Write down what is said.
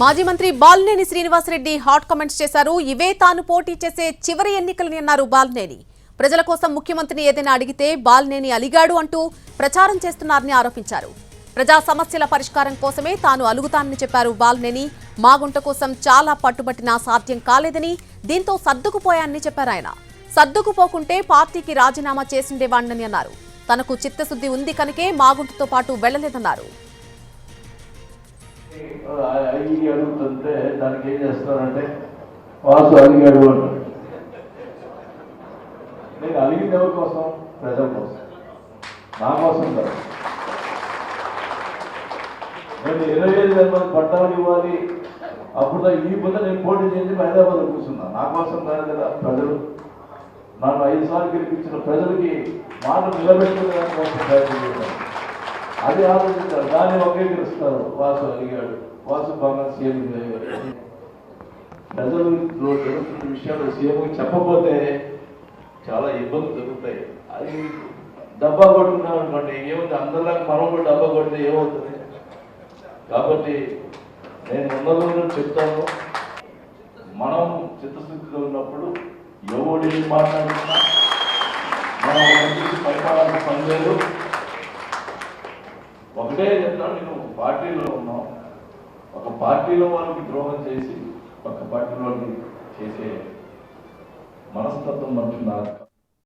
మాజీ మంత్రి Balineni Srinivasa Reddy hot comments చేశారు. ఇవే తాను పోటీ చేసే చివరి ఎన్నికలని అన్నారు బాలినేని. ప్రజల కోసం ముఖ్యమంత్రిని ఏదైనా అడిగితే బాలినేని అలిగాడు అంటూ ప్రచారం చేస్తున్నారని ఆరోపించారు. ప్రజా సమస్యల పరిష్కారం కోసమే తాను అలుగుతానని చెప్పారు బాలినేని. మాగుంట కోసం చాలా పట్టుబట్టినా సాధ్యం కాలేదని దీంతో సర్దుకుపోయానని చెప్పారు ఆయన. సర్దుకుపోకుంటే పార్టీకి రాజీనామా చేసిండేవాణ్ణని అన్నారు. తనకు చిత్తశుద్ధి ఉంది కనుకే మాగుంటతో పాటు వెళ్ళలేదన్నారు అడిగి అడుగుతుంటే దానికి ఏం చేస్తారంటే వాసు అడిగాడు అంటాడు నేను అడిగింది ఎవరి కోసం ప్రజల కోసం నా కోసం కాదు. నేను ఇరవై ఐదు వేల మంది పట్టాలు ఇవ్వాలి. అప్పుడు ఈ పొద్దు నేను పోటీ చేసి హైదరాబాద్ కూర్చున్నా. నా కోసం కాదు కదా ప్రజలు. నన్ను ఐదు సార్లు గెలిపించిన ప్రజలకి మాట నిలబెట్టుకునే కోసం ప్రయత్నం చేశాను. అది ఆలోచించారు దాన్ని ఒకేకరిస్తారు వాసు అడిగాడు. వాసు బాగా సీఎం ప్రజలు జరుగుతున్న విషయాలు సీఎంకి చెప్పకపోతే చాలా ఇబ్బందులు జరుగుతాయి. అది డబ్బా కొట్టుకున్నాం అనుకోండి ఏముంది? అందరిలాగా మనం కూడా డబ్బా కొడితే ఏమవుతుంది? కాబట్టి నేను ఉన్నదో చెప్తాను. మనం చిత్తశుద్ధిలో ఉన్నప్పుడు ఎవడు ఏం మాట్లాడుతున్నా మనం ఒకటే చెప్తాను నేను పార్టీలో ఉన్నాం. ఒక పార్టీలో వాళ్ళకి ద్రోహం చేసి ఒక పార్టీలో చేసే మనస్తత్వం మనుషులు నాకు